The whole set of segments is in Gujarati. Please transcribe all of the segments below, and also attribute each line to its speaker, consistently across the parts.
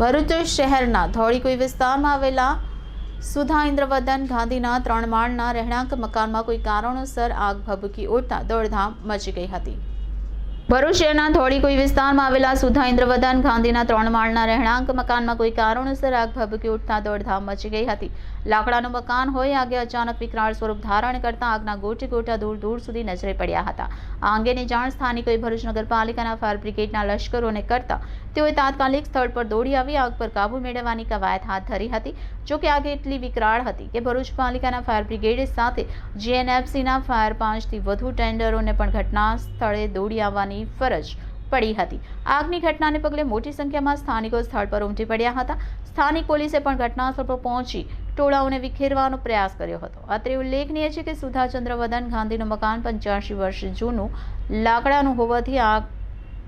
Speaker 1: ભરૂચ શહેરના ધોળીકુઈ વિસ્તારમાં આવેલા સુધા ઇન્દ્રવદન ગાંધીના ત્રણ માળના રહેણાંક મકાનમાં કોઈ કારણોસર આગ ભભૂકી ઉઠતા દોડધામ મચી ગઈ હતી. ભરૂચ શહેરના ધોળીકુઈ વિસ્તારમાં આવેલા સુધા ઇન્દ્રવદન ગાંધીના ત્રણ માળના રહેણાંક મકાનમાં કોઈ કારણોસર આગ ભભૂકી ઉઠતા દોડધામ મચી ગઈ હતી. લાકડાનું મકાન હોય આગે અચાનક વિકરાળ સ્વરૂપ ધારણ કરતા આગના ગોટી ગોટા દૂર દૂર સુધી નજરે પડ્યા હતા. આ અંગેની જાણ સ્થાનિકોએ ભરૂચ નગરપાલિકાના ફાયર બ્રિગેડના લશ્કરોને કરતા તેઓએ તાત્કાલિક સ્થળ પર દોડી આવી આગ પર કાબુ મેળવવાની કવાયત હાથ ધરી હતી. જો કે આગ એટલી વિકરાળ હતી કે ભરૂચ પાલિકાના ફાયર બ્રિગેડ સાથે જીએનએફસીના ફાયર પાંચથી વધુ ટેન્ડરોને પણ ઘટના સ્થળે દોડી આવવાની ફરજ પડી હતી. આગની ઘટનાને પગલે મોટી સંખ્યામાં સ્થાનિકો સ્થળ પર ઉમટી પડ્યા હતા. સ્થાનિક પોલીસે પણ ઘટનાસ્થળ પર પહોંચી ટોળાઓને વિખેરવાનો પ્રયાસ કર્યો હતો. અત્રે ઉલ્લેખનીય છે કે સુધાચંદ્ર વદન ગાંધીનું મકાન પંચ્યાસી વર્ષ જૂનું લાકડાનું હોવાથી આગ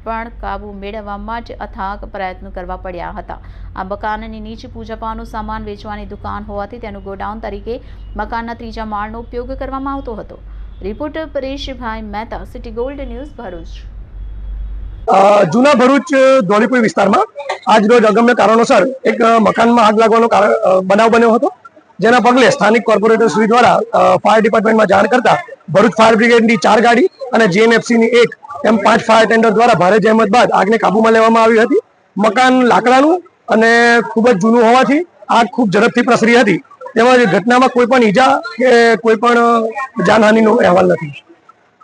Speaker 1: પણ કાબુ મેળવવા માટે અથાગ પ્રયત્નો કરવા પડ્યા હતા. આ મકાનની નીચે પૂજાપાનું સામાન વેચવાની દુકાન હોવાથી તેનું ગોડાઉન તરીકે મકાનના ત્રીજા માળનો ઉપયોગ કરવામાં આવતો હતો. Reporter Pareshbhai Mehta, city gold news Bharuch.
Speaker 2: જૂના ભરૂચ ધોળીપુર વિસ્તારમાં આજ રોજ અગમ્ય કારણોસર એક મકાનમાં આગ લાગવાનો બનાવ બન્યો હતો. જેના પગલે સ્થાનિક કોર્પોરેટર શ્રી દ્વારા ફાયર ડિપાર્ટમેન્ટમાં જાણ કરતા ભરૂચ ફાયર બ્રિગેડની ચાર ગાડી અને જીએનએફસીની એક એમ પાંચ ફાયર ટેન્ડર દ્વારા ભારે જહેમત બાદ આગને કાબૂમાં લેવામાં આવી હતી. મકાન લાકડાનું અને ખૂબ જ જૂનું હોવાથી આગ ખૂબ ઝડપથી પ્રસરી હતી. તેમજ ઘટનામાં કોઈ પણ ઈજા કે કોઈ પણ જાનહાનિનો અહેવાલ નથી.